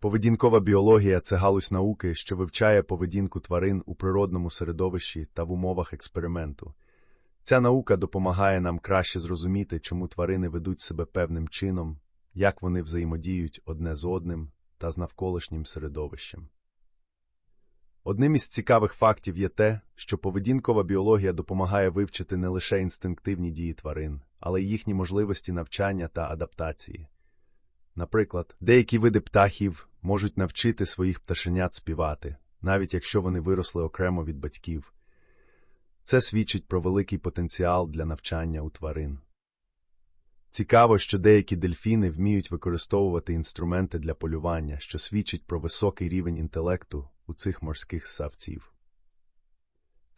Поведінкова біологія це галузь науки, що вивчає поведінку тварин у природному середовищі та в умовах експерименту. Ця наука допомагає нам краще зрозуміти, чому тварини ведуть себе певним чином, як вони взаємодіють одне з одним та з навколишнім середовищем. Одним із цікавих фактів є те, що поведінкова біологія допомагає вивчити не лише інстинктивні дії тварин, але й їхні можливості навчання та адаптації. Наприклад, деякі види птахів можуть навчити своїх пташенят співати, навіть якщо вони виросли окремо від батьків. Це свідчить про великий потенціал для навчання у тварин. Цікаво, що деякі дельфіни вміють використовувати інструменти для полювання, що свідчить про високий рівень інтелекту у цих морських ссавців.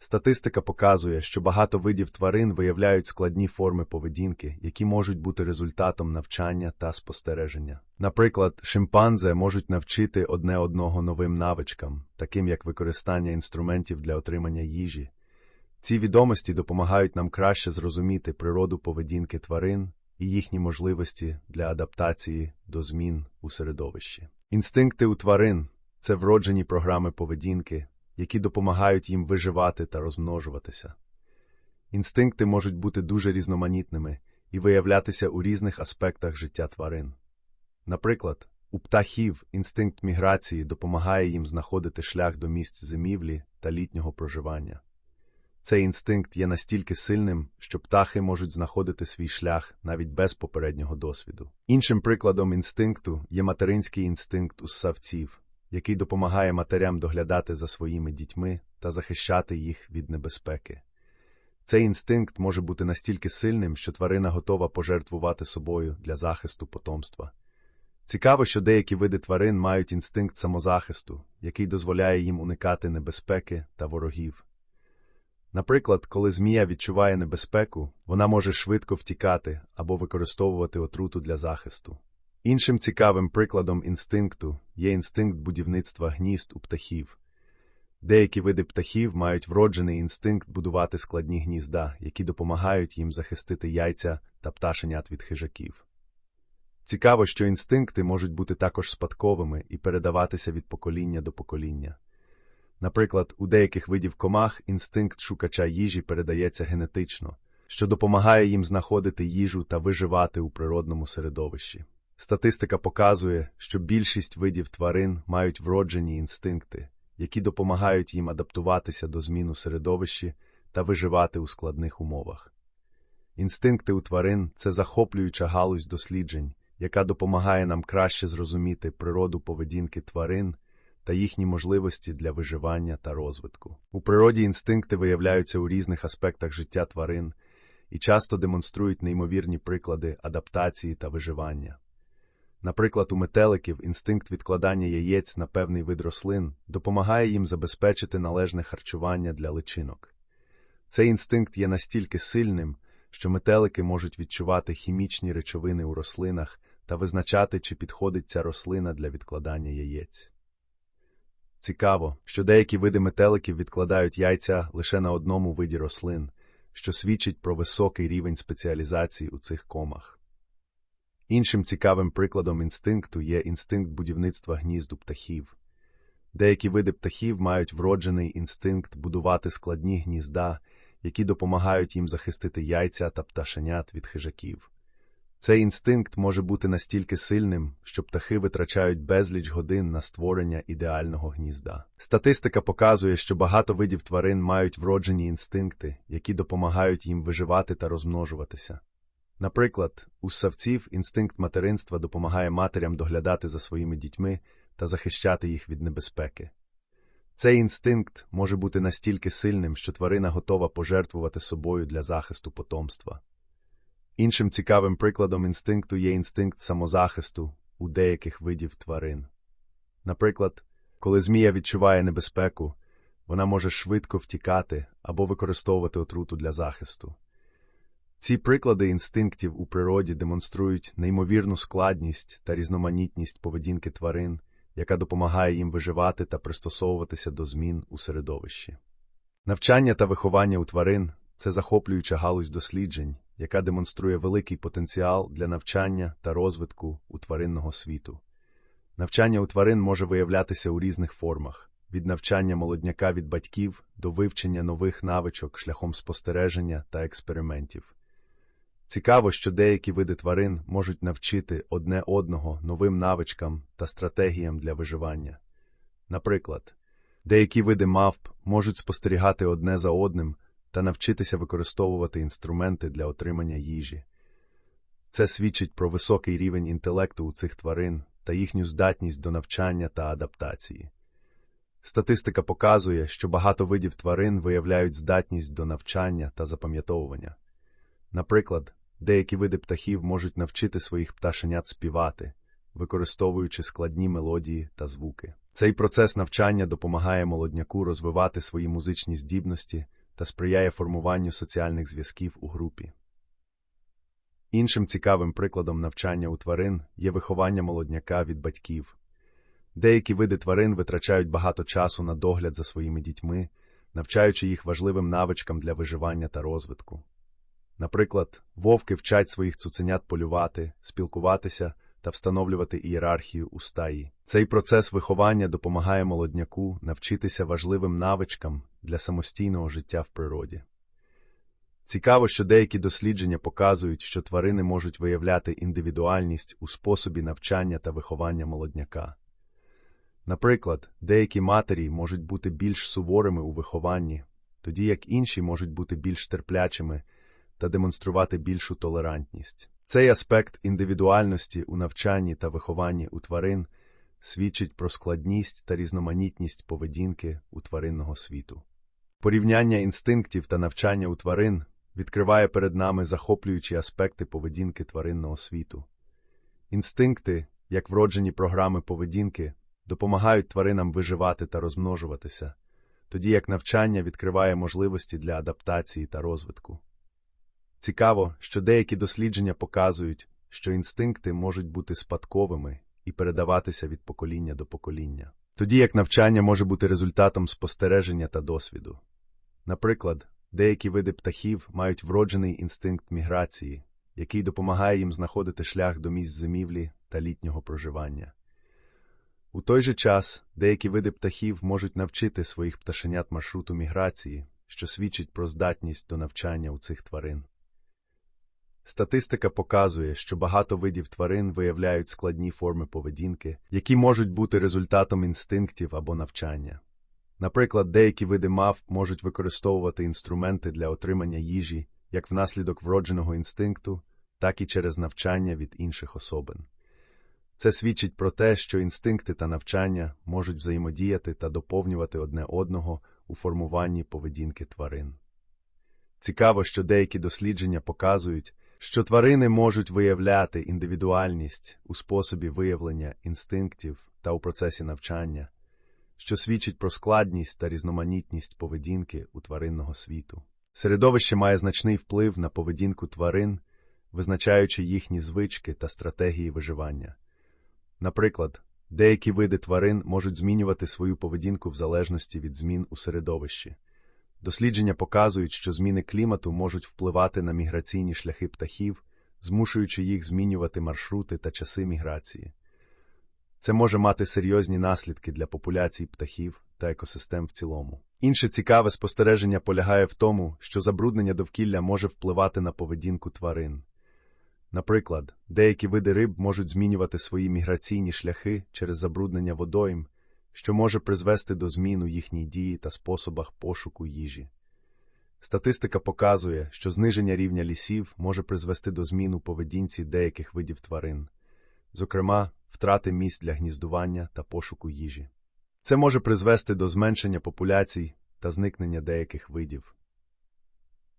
Статистика показує, що багато видів тварин виявляють складні форми поведінки, які можуть бути результатом навчання та спостереження. Наприклад, шимпанзе можуть навчити одне одного новим навичкам, таким як використання інструментів для отримання їжі. Ці відомості допомагають нам краще зрозуміти природу поведінки тварин і їхні можливості для адаптації до змін у середовищі. Інстинкти у тварин це вроджені програми поведінки, які допомагають їм виживати та розмножуватися. Інстинкти можуть бути дуже різноманітними і виявлятися у різних аспектах життя тварин. Наприклад, у птахів інстинкт міграції допомагає їм знаходити шлях до місць зимівлі та літнього проживання. Цей інстинкт є настільки сильним, що птахи можуть знаходити свій шлях навіть без попереднього досвіду. Іншим прикладом інстинкту є материнський інстинкт у ссавців, який допомагає матерям доглядати за своїми дітьми та захищати їх від небезпеки. Цей інстинкт може бути настільки сильним, що тварина готова пожертвувати собою для захисту потомства. Цікаво, що деякі види тварин мають інстинкт самозахисту, який дозволяє їм уникати небезпеки та ворогів. Наприклад, коли змія відчуває небезпеку, вона може швидко втікати або використовувати отруту для захисту. Іншим цікавим прикладом інстинкту є інстинкт будівництва гнізд у птахів. Деякі види птахів мають вроджений інстинкт будувати складні гнізда, які допомагають їм захистити яйця та пташенят від хижаків. Цікаво, що інстинкти можуть бути також спадковими і передаватися від покоління до покоління. Наприклад, у деяких видів комах інстинкт шукача їжі передається генетично, що допомагає їм знаходити їжу та виживати у природному середовищі. Статистика показує, що більшість видів тварин мають вроджені інстинкти, які допомагають їм адаптуватися до змін у середовищі та виживати у складних умовах. Інстинкти у тварин це захоплююча галузь досліджень, яка допомагає нам краще зрозуміти природу поведінки тварин та їхні можливості для виживання та розвитку. У природі інстинкти виявляються у різних аспектах життя тварин і часто демонструють неймовірні приклади адаптації та виживання. Наприклад, у метеликів інстинкт відкладання яєць на певний вид рослин допомагає їм забезпечити належне харчування для личинок. Цей інстинкт є настільки сильним, що метелики можуть відчувати хімічні речовини у рослинах та визначати, чи підходить ця рослина для відкладання яєць. Цікаво, що деякі види метеликів відкладають яйця лише на одному виді рослин, що свідчить про високий рівень спеціалізації у цих комах. Іншим цікавим прикладом інстинкту є інстинкт будівництва гнізду птахів. Деякі види птахів мають вроджений інстинкт будувати складні гнізда, які допомагають їм захистити яйця та пташенят від хижаків. Цей інстинкт може бути настільки сильним, що птахи витрачають безліч годин на створення ідеального гнізда. Статистика показує, що багато видів тварин мають вроджені інстинкти, які допомагають їм виживати та розмножуватися. Наприклад, у ссавців інстинкт материнства допомагає матерям доглядати за своїми дітьми та захищати їх від небезпеки. Цей інстинкт може бути настільки сильним, що тварина готова пожертвувати собою для захисту потомства. Іншим цікавим прикладом інстинкту є інстинкт самозахисту у деяких видів тварин. Наприклад, коли змія відчуває небезпеку, вона може швидко втікати або використовувати отруту для захисту. Ці приклади інстинктів у природі демонструють неймовірну складність та різноманітність поведінки тварин, яка допомагає їм виживати та пристосовуватися до змін у середовищі. Навчання та виховання у тварин це захоплююча галузь досліджень, яка демонструє великий потенціал для навчання та розвитку у тваринного світу. Навчання у тварин може виявлятися у різних формах від навчання молодняка від батьків до вивчення нових навичок шляхом спостереження та експериментів. Цікаво, що деякі види тварин можуть навчити одне одного новим навичкам та стратегіям для виживання. Наприклад, деякі види мавп можуть спостерігати одне за одним та навчитися використовувати інструменти для отримання їжі. Це свідчить про високий рівень інтелекту у цих тварин та їхню здатність до навчання та адаптації. Статистика показує, що багато видів тварин виявляють здатність до навчання та запам'ятовування. Наприклад, деякі види птахів можуть навчити своїх пташенят співати, використовуючи складні мелодії та звуки. Цей процес навчання допомагає молодняку розвивати свої музичні здібності та сприяє формуванню соціальних зв'язків у групі. Іншим цікавим прикладом навчання у тварин є виховання молодняка від батьків. Деякі види тварин витрачають багато часу на догляд за своїми дітьми, навчаючи їх важливим навичкам для виживання та розвитку. Наприклад, вовки вчать своїх цуценят полювати, спілкуватися та встановлювати ієрархію у стаї. Цей процес виховання допомагає молодняку навчитися важливим навичкам для самостійного життя в природі. Цікаво, що деякі дослідження показують, що тварини можуть виявляти індивідуальність у способі навчання та виховання молодняка. Наприклад, деякі матері можуть бути більш суворими у вихованні, тоді як інші можуть бути більш терплячими та демонструвати більшу толерантність. Цей аспект індивідуальності у навчанні та вихованні у тварин свідчить про складність та різноманітність поведінки у тваринного світу. Порівняння інстинктів та навчання у тварин відкриває перед нами захоплюючі аспекти поведінки тваринного світу. Інстинкти, як вроджені програми поведінки, допомагають тваринам виживати та розмножуватися, тоді як навчання відкриває можливості для адаптації та розвитку. Цікаво, що деякі дослідження показують, що інстинкти можуть бути спадковими і передаватися від покоління до покоління, тоді як навчання може бути результатом спостереження та досвіду. Наприклад, деякі види птахів мають вроджений інстинкт міграції, який допомагає їм знаходити шлях до місць зимівлі та літнього проживання. У той же час деякі види птахів можуть навчити своїх пташенят маршруту міграції, що свідчить про здатність до навчання у цих тварин. Статистика показує, що багато видів тварин виявляють складні форми поведінки, які можуть бути результатом інстинктів або навчання. Наприклад, деякі види мав можуть використовувати інструменти для отримання їжі як внаслідок вродженого інстинкту, так і через навчання від інших особин. Це свідчить про те, що інстинкти та навчання можуть взаємодіяти та доповнювати одне одного у формуванні поведінки тварин. Цікаво, що деякі дослідження показують, що тварини можуть виявляти індивідуальність у способі виявлення інстинктів та у процесі навчання, що свідчить про складність та різноманітність поведінки у тваринного світу. Середовище має значний вплив на поведінку тварин, визначаючи їхні звички та стратегії виживання. Наприклад, деякі види тварин можуть змінювати свою поведінку в залежності від змін у середовищі. Дослідження показують, що зміни клімату можуть впливати на міграційні шляхи птахів, змушуючи їх змінювати маршрути та часи міграції. Це може мати серйозні наслідки для популяцій птахів та екосистем в цілому. Інше цікаве спостереження полягає в тому, що забруднення довкілля може впливати на поведінку тварин. Наприклад, деякі види риб можуть змінювати свої міграційні шляхи через забруднення водойм, що може призвести до змін у їхній дії та способах пошуку їжі. Статистика показує, що зниження рівня лісів може призвести до змін у поведінці деяких видів тварин, зокрема, втрати місць для гніздування та пошуку їжі. Це може призвести до зменшення популяцій та зникнення деяких видів.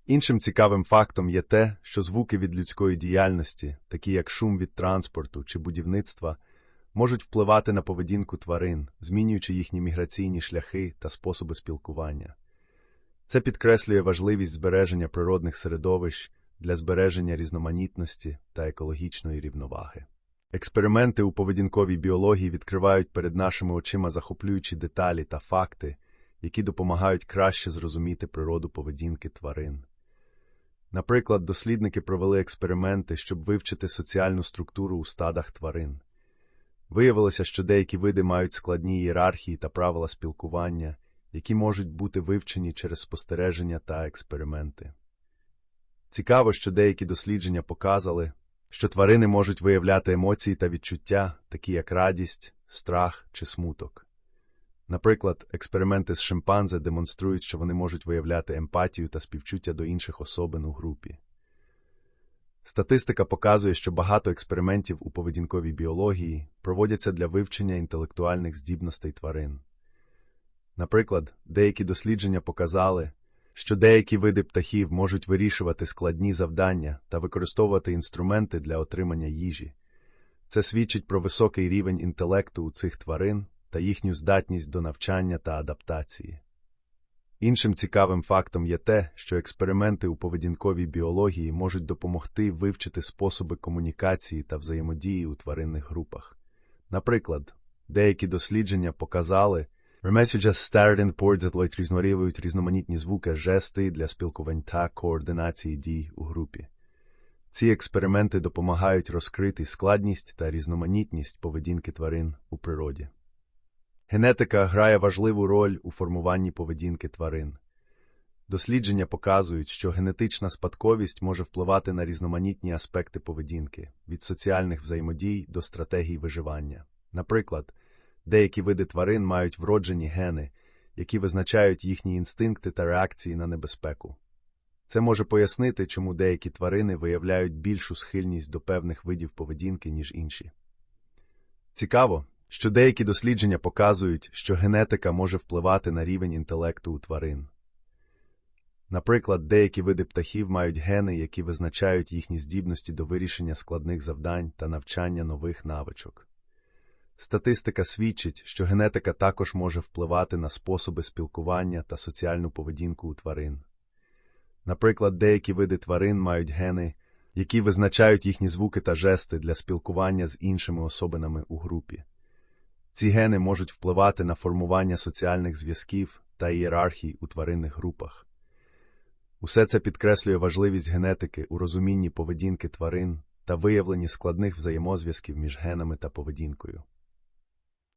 Іншим цікавим фактом є те, що звуки від людської діяльності, такі як шум від транспорту чи будівництва, можуть впливати на поведінку тварин, змінюючи їхні міграційні шляхи та способи спілкування. Це підкреслює важливість збереження природних середовищ для збереження різноманітності та екологічної рівноваги. Експерименти у поведінковій біології відкривають перед нашими очима захоплюючі деталі та факти, які допомагають краще зрозуміти природу поведінки тварин. Наприклад, дослідники провели експерименти, щоб вивчити соціальну структуру у стадах тварин. Виявилося, що деякі види мають складні ієрархії та правила спілкування, які можуть бути вивчені через спостереження та експерименти. Цікаво, що деякі дослідження показали, що тварини можуть виявляти емоції та відчуття, такі як радість, страх чи смуток. Наприклад, експерименти з шимпанзе демонструють, що вони можуть виявляти емпатію та співчуття до інших особин у групі. Статистика показує, що багато експериментів у поведінковій біології проводяться для вивчення інтелектуальних здібностей тварин. Наприклад, деякі дослідження показали, що деякі види птахів можуть вирішувати складні завдання та використовувати інструменти для отримання їжі. Це свідчить про високий рівень інтелекту у цих тварин та їхню здатність до навчання та адаптації. Іншим цікавим фактом є те, що експерименти у поведінковій біології можуть допомогти вивчити способи комунікації та взаємодії у тваринних групах. Наприклад, деякі дослідження показали, Started Port різнорівують різноманітні звуки, жести для спілкувань та координації дій у групі. Ці експерименти допомагають розкрити складність та різноманітність поведінки тварин у природі. Генетика грає важливу роль у формуванні поведінки тварин. Дослідження показують, що генетична спадковість може впливати на різноманітні аспекти поведінки від соціальних взаємодій до стратегій виживання. Наприклад, деякі види тварин мають вроджені гени, які визначають їхні інстинкти та реакції на небезпеку. Це може пояснити, чому деякі тварини виявляють більшу схильність до певних видів поведінки, ніж інші. Цікаво, що деякі дослідження показують, що генетика може впливати на рівень інтелекту у тварин. Наприклад, деякі види птахів мають гени, які визначають їхні здібності до вирішення складних завдань та навчання нових навичок. Статистика свідчить, що генетика також може впливати на способи спілкування та соціальну поведінку у тварин. Наприклад, деякі види тварин мають гени, які визначають їхні звуки та жести для спілкування з іншими особинами у групі. Ці гени можуть впливати на формування соціальних зв'язків та ієрархій у тваринних групах. Усе це підкреслює важливість генетики у розумінні поведінки тварин та виявленні складних взаємозв'язків між генами та поведінкою.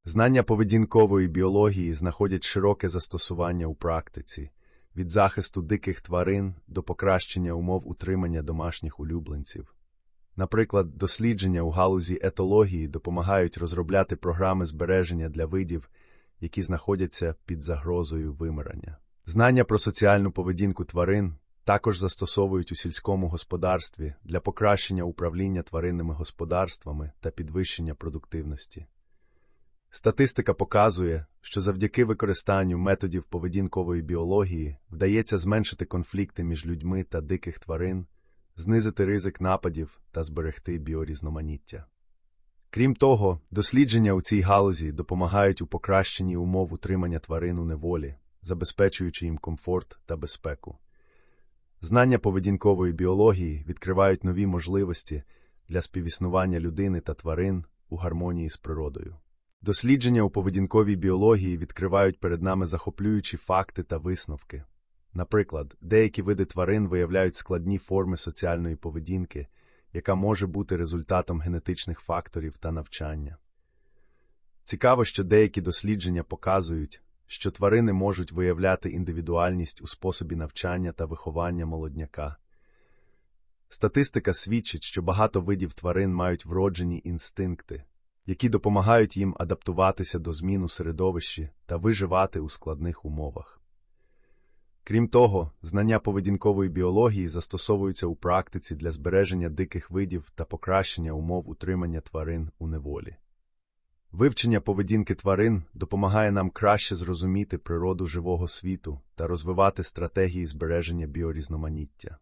Знання поведінкової біології знаходять широке застосування у практиці від захисту диких тварин до покращення умов утримання домашніх улюбленців. Наприклад, дослідження у галузі етології допомагають розробляти програми збереження для видів, які знаходяться під загрозою вимирання. Знання про соціальну поведінку тварин також застосовують у сільському господарстві для покращення управління тваринними господарствами та підвищення продуктивності. Статистика показує, що завдяки використанню методів поведінкової біології вдається зменшити конфлікти між людьми та диких тварин, знизити ризик нападів та зберегти біорізноманіття. Крім того, дослідження у цій галузі допомагають у покращенні умов утримання тварин у неволі, забезпечуючи їм комфорт та безпеку. Знання поведінкової біології відкривають нові можливості для співіснування людини та тварин у гармонії з природою. Дослідження у поведінковій біології відкривають перед нами захоплюючі факти та висновки. Наприклад, деякі види тварин виявляють складні форми соціальної поведінки, яка може бути результатом генетичних факторів та навчання. Цікаво, що деякі дослідження показують, що тварини можуть виявляти індивідуальність у способі навчання та виховання молодняка. Статистика свідчить, що багато видів тварин мають вроджені інстинкти, які допомагають їм адаптуватися до змін у середовищі та виживати у складних умовах. Крім того, знання поведінкової біології застосовуються у практиці для збереження диких видів та покращення умов утримання тварин у неволі. Вивчення поведінки тварин допомагає нам краще зрозуміти природу живого світу та розвивати стратегії збереження біорізноманіття.